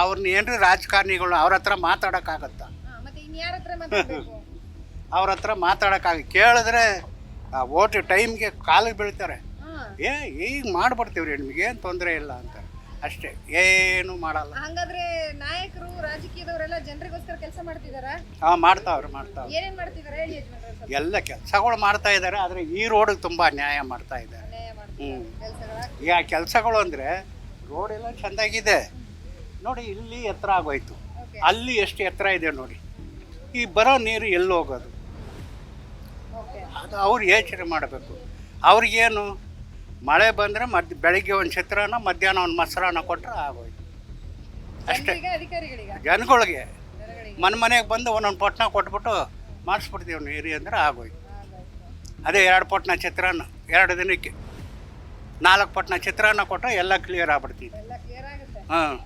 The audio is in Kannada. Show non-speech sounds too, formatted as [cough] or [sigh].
ಅವ್ರನ್ನ ಏನ್ರಿ ರಾಜಕಾರಣಿಗಳು ಅವ್ರ ಹತ್ರ ಮಾತಾಡೋಕ್ಕಾಗತ್ತಾ? [laughs] ಅವ್ರ ಹತ್ರ ಮಾತಾಡೋಕ್ಕಾಗ ಕೇಳಿದ್ರೆ ಆ ಓಟ್ ಟೈಮ್ಗೆ ಕಾಲಿಗೆ ಬೀಳ್ತಾರೆ. ಏ ಈಗ ಮಾಡ್ಬಿಡ್ತೀವ್ರಿ ನಿಮ್ಗೆ ಏನು ತೊಂದರೆ ಇಲ್ಲ ಅಂತ ಅಷ್ಟೇ ಏನು ಮಾಡಲ್ಲ. ಹಂಗಾದ್ರೆ ನಾಯಕರು ರಾಜಕೀಯದವರೆಲ್ಲ ಜನರಿಗೋಸ್ಕರ ಕೆಲಸ ಮಾಡ್ತಿದಾರ? ಹಾಂ ಮಾಡ್ತಾವ್ರು ಮಾಡ್ತಾವ್ರೆ. ಏನೇನ್ ಮಾಡ್ತಿದಾರೆ ಹೇಳಿ ಯಜಮಾನ್ರೆ ಸ್ವಲ್ಪ? ಎಲ್ಲ ಕೆಲಸಗಳು ಮಾಡ್ತಾ ಇದ್ದಾರೆ ಆದರೆ ಈ ರೋಡಿಗೆ ತುಂಬ ನ್ಯಾಯ ಮಾಡ್ತಾ ಇದ್ದಾರೆ ಮಾಡ್ತಿದ್ದಾರೆ ಕೆಲಸಗಳ ಈಗ ಕೆಲಸಗಳು ಅಂದರೆ ರೋಡ್ ಎಲ್ಲ ಚೆಂದಾಗಿದೆ. ನೋಡಿ ಇಲ್ಲಿ ಎತ್ತರ ಆಗೋಯ್ತು. ಅಲ್ಲಿ ಎಷ್ಟು ಎತ್ತರ ಇದೆ ನೋಡಿ. ಈ ಬರೋ ನೀರು ಎಲ್ಲಿ ಹೋಗೋದು? ಅದು ಅವ್ರು ಯೋಚನೆ ಮಾಡಬೇಕು. ಅವ್ರಿಗೇನು ಮಳೆ ಬಂದರೆ ಮಧ್ಯ ಬೆಳಗ್ಗೆ ಒಂದು ಚಿತ್ರಾನ್ನ ಮಧ್ಯಾಹ್ನ ಒಂದು ಮೊಸರನ್ನ ಕೊಟ್ಟರೆ ಆಗೋಯ್ತು. ಅಷ್ಟೇ. ಜನಗಳಿಗೆ ಮನೆ ಮನೆಗೆ ಬಂದು ಒಂದೊಂದು ಪೊಟ್ನ ಕೊಟ್ಬಿಟ್ಟು ಮಾಡಿಸ್ಬಿಡ್ತೀವಿ ನೀರಿ ಅಂದರೆ ಆಗೋಯ್ತು. ಅದೇ ಎರಡು ಪೊಟ್ನ ಚಿತ್ರಾನ್ನ ಎರಡು ದಿನಕ್ಕೆ ನಾಲ್ಕು ಪೊಟ್ನ ಚಿತ್ರಾನ್ನ ಕೊಟ್ಟರೆ ಎಲ್ಲ ಕ್ಲಿಯರ್ ಆಗ್ಬಿಡ್ತೀವಿ ಹಾಂ.